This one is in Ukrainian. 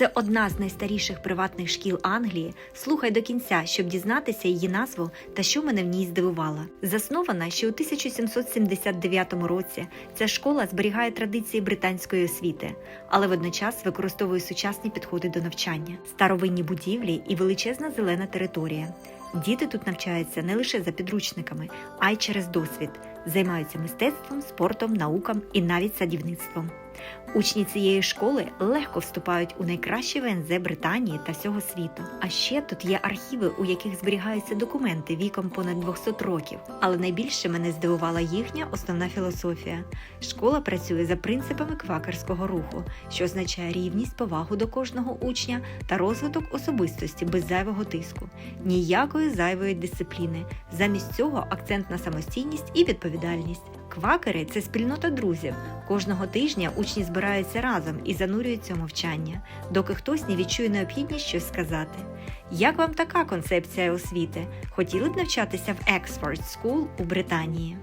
Це одна з найстаріших приватних шкіл Англії. Слухай до кінця, щоб дізнатися її назву та що мене в ній здивувало. Заснована ще у 1779 році, ця школа зберігає традиції британської освіти, але водночас використовує сучасні підходи до навчання, старовинні будівлі і величезна зелена територія. Діти тут навчаються не лише за підручниками, а й через досвід, займаються мистецтвом, спортом, наукам і навіть садівництвом. Учні цієї школи легко вступають у найкращі ВНЗ Британії та всього світу. А ще тут є архіви, у яких зберігаються документи віком понад 200 років. Але найбільше мене здивувала їхня основна філософія. Школа працює за принципами квакерського руху, що означає рівність, повагу до кожного учня та розвиток особистості без зайвого тиску, ніякої зайвої дисципліни. Замість цього акцент на самостійність і відповідальність. Квакери це спільнота друзів. Кожного тижня учні збираються разом і занурюються у мовчання, доки хтось не відчує необхідність щось сказати. Як вам така концепція освіти? Хотіли б навчатися в Ексфорд School у Британії?